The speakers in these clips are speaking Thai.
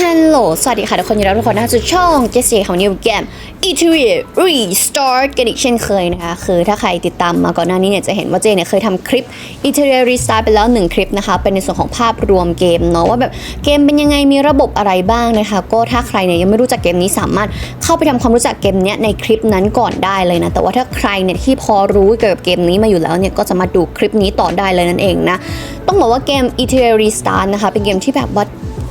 ฮัลโหล สวัสดีค่ะทุกคนยินดีต้อนรับทุกคนนะคะสู่ช่องเจสซี่ของนิวเกม e t e r i Restart กันอีกเช่นเคยนะคะ คือถ้าใครติดตามมาก่อนหน้านี้เนี่ยจะเห็นว่าเจเนี่ยเคยทำคลิป e t e r i Restart ไปแล้ว 1 คลิปนะคะ เป็นในส่วนของภาพรวมเกมเนาะว่าแบบเกมเป็นยังไงมีระบบอะไรบ้างนะคะ ก็ถ้าใครเนี่ยยังไม่รู้จักเกมนี้สามารถเข้าไปทำความรู้จักเกมเนี้ยในคลิปนั้นก่อนได้เลยนะ แต่ว่าถ้าใครเนี่ยที่พอรู้เกี่ยวกับเกมนี้มาอยู่แล้วเนี่ยก็จะมาดูคลิปนี้ต่อได้เลยนั่นเองนะ ต้องบอกว่าเกม e t e r i Restart นะคะเป็นเกมที่แบบว่า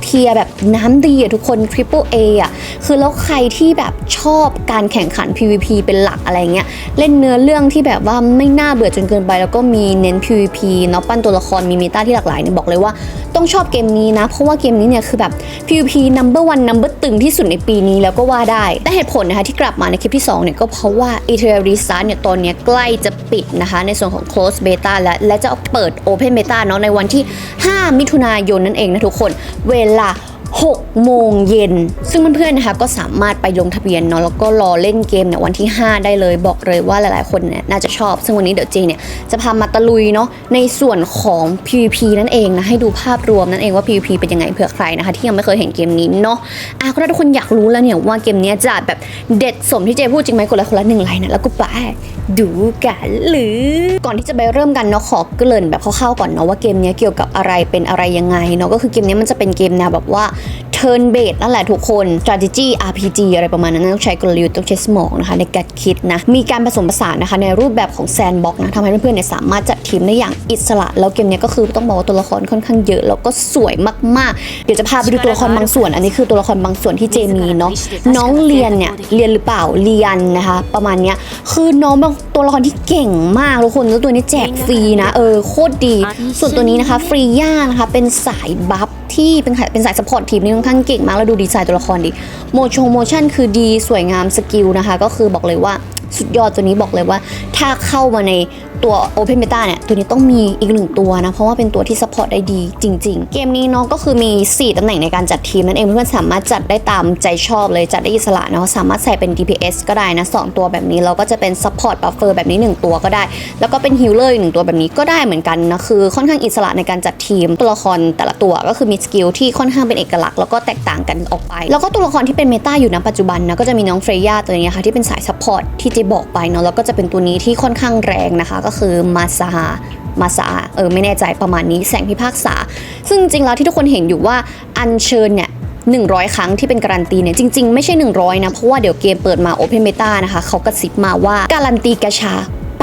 เทียแบบน้ำดีอะทุกคน Triple A อะคือแล้วใครที่แบบชอบการแข่งขัน PVP เป็นหลักอะไรเงี้ยเล่นเนื้อเรื่องที่แบบว่าไม่น่าเบื่อจนเกินไป แล้วก็มีเน้น PVP เนาะปั้นตัวละครมีเมตาที่หลากหลายเนี่ยบอกเลยว่าต้องชอบเกมนี้นะ เพราะว่าเกมนี้เนี่ยคือแบบ PVP number one number ตึงที่สุดในปีนี้แล้วก็ว่าได้ แต่เหตุผลนะคะที่กลับมาในคลิปที่2เนี่ยก็เพราะว่า e t e r i Restart เนี่ยตอนนี้ใกล้จะปิดนะคะ ในส่วนของ close beta และและจะเปิด open beta เนาะในวันที่ 5 มิถุนายนนั่นเองนะทุกคนเวลา 6 โมงเย็น ซึ่งเพื่อนๆนะคะก็สามารถไปลงทะเบียนเนาะแล้วก็รอเล่นเกมเนี่ยวันที่ 5 ได้เลยบอกเลยว่าหลายๆคนเนี่ยน่าจะชอบ ซึ่งวันนี้เดี๋ยวเจเนี่ยจะพามาตะลุยเนาะในส่วนของ PVP นั่นเองนะให้ดูภาพรวมนั่นเองว่า PVP เป็นยังไงเผื่อใครนะคะที่ยังไม่เคยเห็นเกมนี้เนาะอะก็ถ้าทุกคนอยากรู้แล้วเนี่ยว่าเกมนี้จะแบบเด็ดสมที่เจพูดจริงไหมกดไลค์คนละหนึ่งไลค์นะแล้วก็ไปดูกันหรือก่อนที่จะไปเริ่มกันเนาะขอเกริ่นแบบคร่าวๆก่อนเนาะว่าเกมนี้เกี่ยวกับอะไรเป็นอะไรยังไงเนาะก็คือเกมนี้มันจะเป็นเกมแนวแบบว่า turn based นั่นแหละทุกคน strategy RPG อะไรประมาณนั้นต้องใช้กลยุทธ์ต้องใช้สมองนะคะในการคิดนะ มีการผสมผสานนะคะในรูปแบบของ sandbox นะทำให้เพื่อนๆเนี่ยสามารถจัดทีมได้อย่างอิสระ แล้วเกมเนี้ยก็คือต้องบอกว่าตัวละครค่อนข้างเยอะ แล้วก็สวยมากๆ เดี๋ยวจะพาไปดูตัวละครบางส่วน อันนี้คือตัวละครบางส่วนที่เจมีเนาะน้องเรียนเนี่ยเรียนหรือเปล่าเรียนนะคะ ประมาณเนี้ยคือน้องตัวละครที่เก่งมากทุกคนแล้วตัวนี้แจกฟรีนะเออโคตรดี ส่วนตัวนี้นะคะฟรีย่านะคะเป็นสายบัฟที่เป็นสายเป็นสายสปอร์ตทีมนี่ค่อนข้างเก่งมากแล้วดูดีไซน์ตัวละครดีโมชงโมชั่นคือดีสวยงามสกิลนะคะ ก็คือบอกเลยว่าสุดยอดตัวนี้บอกเลยว่า ถ้าเข้ามาในตัว Open Beta เนี่ย ตัวนี้ต้องมีอีกหนึ่งตัวนะ เพราะว่าเป็นตัวที่ซัพพอร์ตได้ดีจริง ๆ เกมนี้เนาะก็คือมี 4ตำแหน่งในการจัดทีมนั่นเองเพื่อนๆสามารถจัดได้ตามใจชอบเลยจัดได้อิสระเนาะสามารถใส่เป็น DPS ก็ได้นะสองตัวแบบนี้แล้วก็จะเป็น Support Buffer แบบนี้ 1 ตัวก็ได้ แล้วก็เป็น Healer อีกหนึ่งตัวแบบนี้ก็ได้เหมือนกันนะคือค่อนข้างอิสระในการจัดทีมตัวละครแต่ละตัวก็คือมีสกิลที่ค่อนข้างเป็นเอกลักษณ์แล้วก็แตกต่างกันออกไป แล้วก็ตัวละครที่เป็นเมตาอยู่ณปัจจุบันนะก็จะมีน้องเฟรย่าตัวนี้ค่ะที่เป็นสายซัพพอร์ตที่เจบอกไปเนาะแล้วก็จะเป็นตัวนี้ทีค่อนข้างแรงนะคะ ก็คือมาซามาซาเออไม่แน่ใจประมาณนี้แสงพิพากษา ซึ่งจริงๆแล้วที่ทุกคนเห็นอยู่ว่าอัญเชิญเนี่ย100 ครั้งที่เป็นการันตีเนี่ยจริง ๆ ไม่ใช่ 100 นะ เพราะว่าเดี๋ยวเกมเปิดมา Open Meta นะคะเขากระซิบมาว่าการันตีกระชา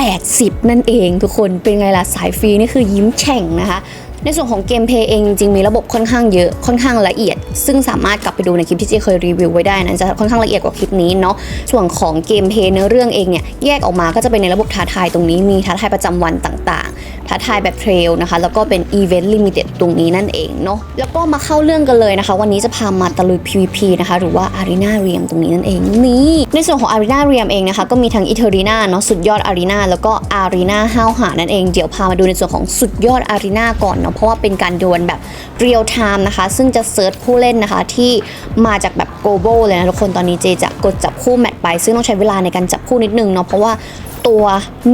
80 นั่นเองทุกคนเป็นไงล่ะ สายฟรีนี่คือยิ้มแฉ่งนะคะ ในส่วนของเกมเพย์เองจริงมีระบบค่อนข้างเยอะค่อนข้างละเอียด ซึ่งสามารถกลับไปดูในคลิปที่เจเคยรีวิวไว้ได้นะจะค่อนข้างละเอียดกว่าคลิปนี้เนาะส่วนของเกมเพย์เนื้อเรื่องเองเนี่ยแยกออกมาก็จะเป็นในระบบท้าทายตรงนี้มีท้าทายประจำวันต่างๆ ท้าทายแบบเทรลนะคะแล้วก็เป็นอีเวนต์ลิมิเต็ดตรงนี้นั่นเองเนาะแล้วก็มาเข้าเรื่องกันเลยนะคะ วันนี้จะพามาตะลุย PVP นะคะหรือว่า Arena r e a m ตรงนี้นั่นเองนี่ในส่วนของ Arena r e a m เองนะคะก็มีทั้ง e t e r i n a เนาะสุดยอด Arena แล้วก็ Arena ห้าวหานั่นเองเดี๋ยวพามาดูในส่วนของสุดยอด Arena ก่อนเนาะเพราะว่าเป็นการดวลแบบเรียลไทม์นะคะ ซึ่งจะเซิร์ชผู้เล่นนะคะ ที่มาจากแบบ global เลยนะทุกคนตอนนี้เจจะกดจับคู่แมตช์ไป ซึ่งต้องใช้เวลาในการจับคู่นิดนึงเนาะเพราะว่าตัว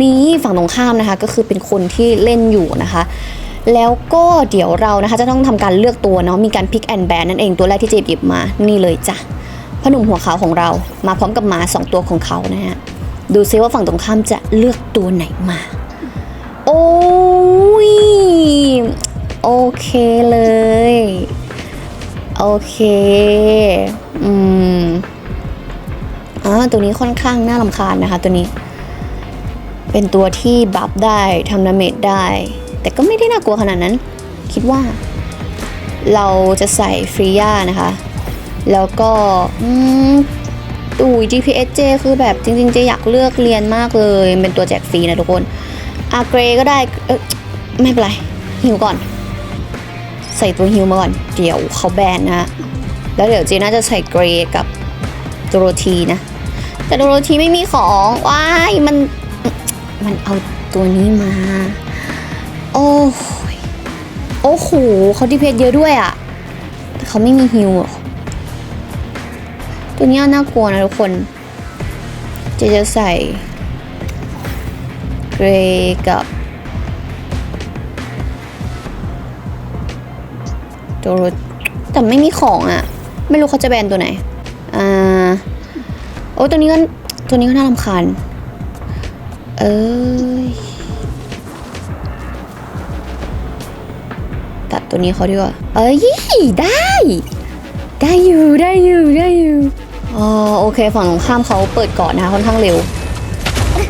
นี้ฝั่งตรงข้ามนะคะก็คือเป็นคนที่เล่นอยู่นะคะแล้วก็เดี๋ยวเรานะคะจะต้องทำการเลือกตัวเนาะมีการพิกแอนแบนนั่นเองตัวแรกที่เจหยิบมานี่เลยจ้ะพ่อหนุ่มหัวขาวของเรามาพร้อมกับหมาสองตัวของเขานะฮะดูซิว่าฝั่งตรงข้ามจะเลือกตัวไหนมา โอ้ย โอเคเลย โอเค อืมอ่าตัวนี้ค่อนข้างน่ารำคาญนะคะ ตัวนี้ เป็นตัวที่บัฟได้ทำดาเมจได้ แต่ก็ไม่ได้น่ากลัวขนาดนั้น คิดว่า เราจะใส่ฟรีย่านะคะ แล้วก็อืมอุ้ย GPS เจคือแบบจริงๆเจอยากเลือกเรียนมากเลย เป็นตัวแจกฟรีนะทุกคนอาเกรก็ได้ เอ้ยไม่เป็นไรฮิวก่อน ใส่ตัวฮิวมาก่อน เดี๋ยวเขาแบนนะแล้วเดี๋ยวเจน่าจะใส่เกรกับโดโรธีนะ แต่โดโรธีไม่มีของว้ายมันมันเอาตัวนี้มา โอ้ยโอ้โหเขาดีเพจเยอะด้วยอะแต่เขาไม่มีฮิวอะตัวนี้น่ากลัวนะทุกคนจะจะใส่เกรย์กับ โดโรแต่ไม่มีของอะไม่รู้เขาจะแบนตัวไหน อ่า โอ้ตัวนี้ก็ตัวนี้ก็น่ารำคาญ เอ้ย ตัดตัวนี้เขาดีกว่า เอ้ย ได้ ได้อยู่ ได้อยู่ ได้อยู่อ๋อโอเค ฝั่งตรงข้ามเขาเปิดก่อนนะคะค่อนข้างเร็ว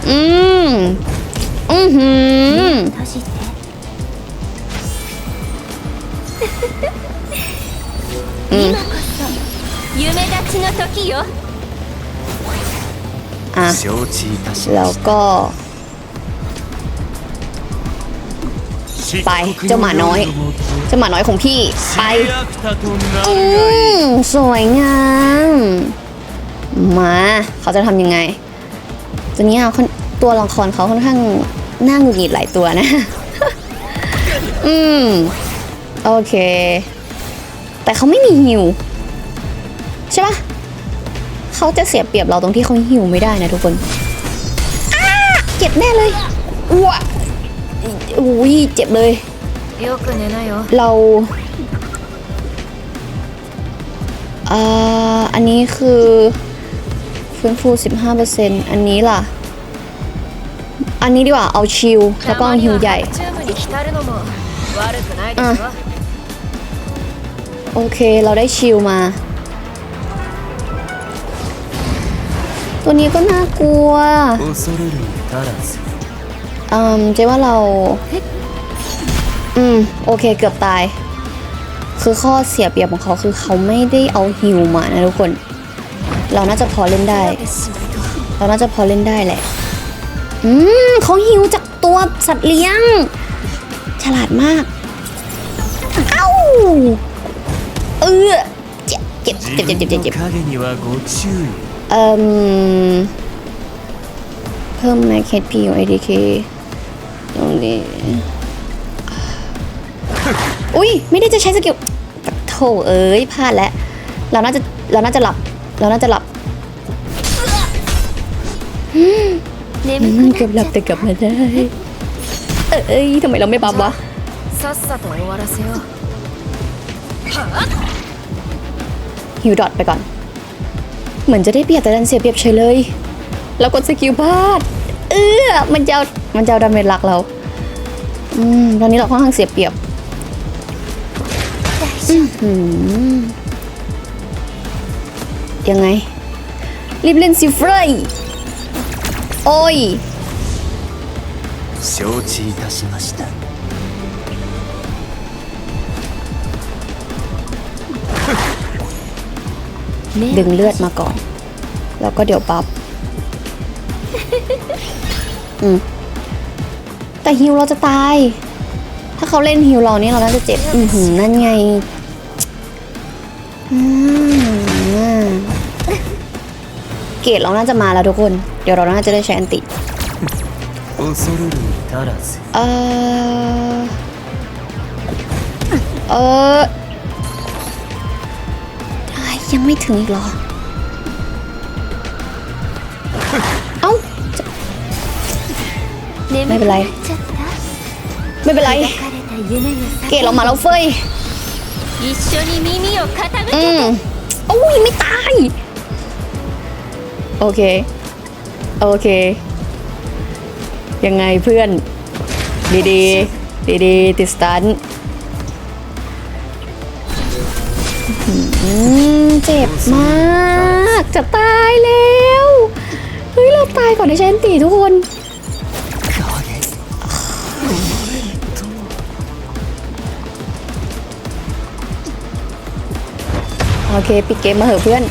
อืม อือหือ 閉じてうん今こそ夢立ちの時よ อ่ะ 承知いたし แล้ ま ว した ก็ ไปเจ้าหมาน้อย เจ้าหมาน้อยของพี่ ไป อืมสวยงาม มา เขาจะทำยังไง ตัวเนี้ยค่อนตัวละครเขาค่อนข้างน่าหงุดหงิดหลายตัวนะ อืม โอเค แต่เขาไม่มีหิวใช่ปะเขาจะเสียเปรียบเราตรงที่เขาหิวไม่ได้นะทุกคนเจ็บแน่เลยวอุ้ยเจ็บเลย เราเอ่ออันนี้คือฟื้นฟู 15%อันนี้ล่ะ อันนี้ดีกว่าเอาชิลแล้วก็หิวใหญ่อะ โอเคเราได้ชิลมา ตัวนี้ก็น่ากลัวอืมเจ๊ว่าเรา อืม โอเคเกือบตาย คือข้อเสียเปรียบของเขาคือเขาไม่ได้เอาฮิวมานะทุกคน เราน่าจะพอเล่นได้ เราน่าจะพอเล่นได้แหละ อืมเขาฮิวจากตัวสัตว์เลี้ยง ฉลาดมากอ้า ออเจ็บเจ็บ 自 เจ็บเจ็บเจ็บ 分 เจ็บ の เจ็บ 影にはご注意 เอ่มเพิ่ม Mac HP ของ ADK ตรงนี้ อุ้ย ไม่ได้จะใช้สกิลโถเอ้ยพลาดแล้ว เราน่าจะ เราน่าจะหลับ เราน่าจะหลับ 眠 อืม く เกือบห な ลั っ บ ちゃ แต่กลับมาได้ เอ้ยทำไมเราไม่บัฟวะ さっさと終わらせよう ฮิวดอทไปก่อน เหมือนจะได้เปรียบแต่ดันเสียเปรียบเฉยเลย แล้วกดสกิลพลาด เออมันจะเอามันจะเอาดาเมจหลักเรา อืม ตอนนี้เราค่อนข้างเสียเปรียบ อือหือยังไง รีบเล่นสิเฟรยโอ้ย 承知いたしました ดึงเลือดมาก่อน แล้วก็เดี๋ยวบัฟอืมแต่ฮิวเราจะตาย ถ้าเขาเล่นฮิวเรานี่เราน่าจะเจ็บ อือหือนั่นไงเกตเราน่าจะมาแล้วทุกคน เดี๋ยวเราน่าจะได้ใช้อันติเออเออ ยังไม่ถึงอีกหรอ เอ้าไม่เป็นไร ไม่เป็นไร เกตเรามาแล้วเฟยอืมโอ้ยไม่ตาย โอเค โอเค ยังไงเพื่อน ดีดีดีดีติดสตันอืม เจ็บมาก จะตายแล้ว เฮ้ย เราตายก่อนในใช้นตีทุกคนโอเค ปิดเกมมาเหอะเพื่อน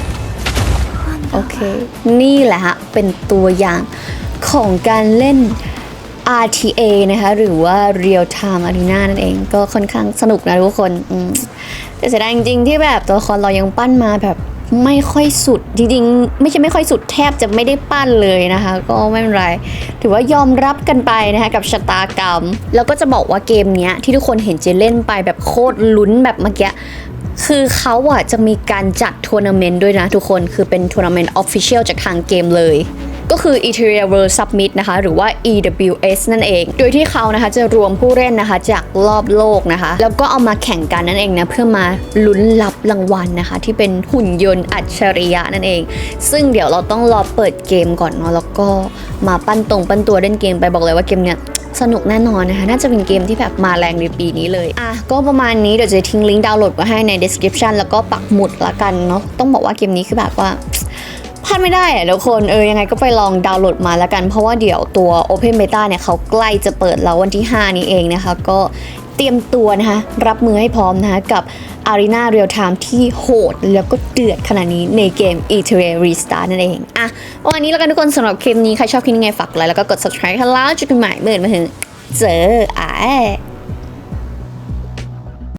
โอเค นี่แหละฮะ เป็นตัวอย่างของการเล่น RTA นะคะหรือว่า Real Time Arena นั่นเองก็ค่อนข้างสนุกนะทุกคนแต่เสียดายจริงๆ ที่แบบตัวละครเรายังปั้นมาแบบไม่ค่อยสุดจริงๆ ไม่ใช่ไม่ค่อยสุดแทบจะไม่ได้ปั้นเลยนะคะ ก็ไม่เป็นไร ถือว่ายอมรับกันไปนะคะกับชะตากรรม แล้วก็จะบอกว่าเกมนี้ที่ทุกคนเห็นเจเล่นไปแบบโคตรลุ้นแบบเมื่อกี้คือเขาอะจะมีการจัดทัวร์นาเมนต์ด้วยนะทุกคนคือเป็นทัวร์นาเมนต์ออฟฟิเชียลจากทางเกมเลย ก็คือ Ethereal World Summit นะคะ หรือว่า EWS นั่นเอง โดยที่เขานะคะจะรวมผู้เล่นนะคะจากรอบโลกนะคะ แล้วก็เอามาแข่งกันนั่นเองนะ เพื่อมาลุ้นรับรางวัลนะคะ ที่เป็นหุ่นยนต์อัจฉริยะนั่นเอง ซึ่งเดี๋ยวเราต้องรอเปิดเกมก่อนเนาะแล้วก็มาปั้นตรงปั้นตัวเล่นเกมไปบอกเลยว่าเกมเนี้ยสนุกแน่นอนนะคะ น่าจะเป็นเกมที่แบบมาแรงในปีนี้เลย อะ ก็ประมาณนี้เดี๋ยวจะทิ้งลิงก์ดาวน์โหลดไว้ให้ใน description แล้วก็ปักหมุดละกันเนาะ ต้องบอกว่าเกมนี้คือแบบว่า พลาดไม่ได้อะทุกคนเออยังไงก็ไปลองดาวน์โหลดมาแล้วกัน เพราะว่าเดี๋ยวตัว Open Beta เนี่ยเขาใกล้จะเปิดแล้ววันที่ 5 นี้เองนะคะ ก็เตรียมตัวนะคะ รับมือให้พร้อมนะคะกับ Arena Real Time ที่โหด แล้วก็เดือดขนาดนี้ในเกม e t e r a Restart นั่นเองอะวันนี้แล้วกันทุกคนสำหรับคลิปนี้ ใครชอบคลิปนี้ไงฝากไลค์แล้วก็กด subscribe กันแล้วจุดหม่เมื่อมาถึงเจออะ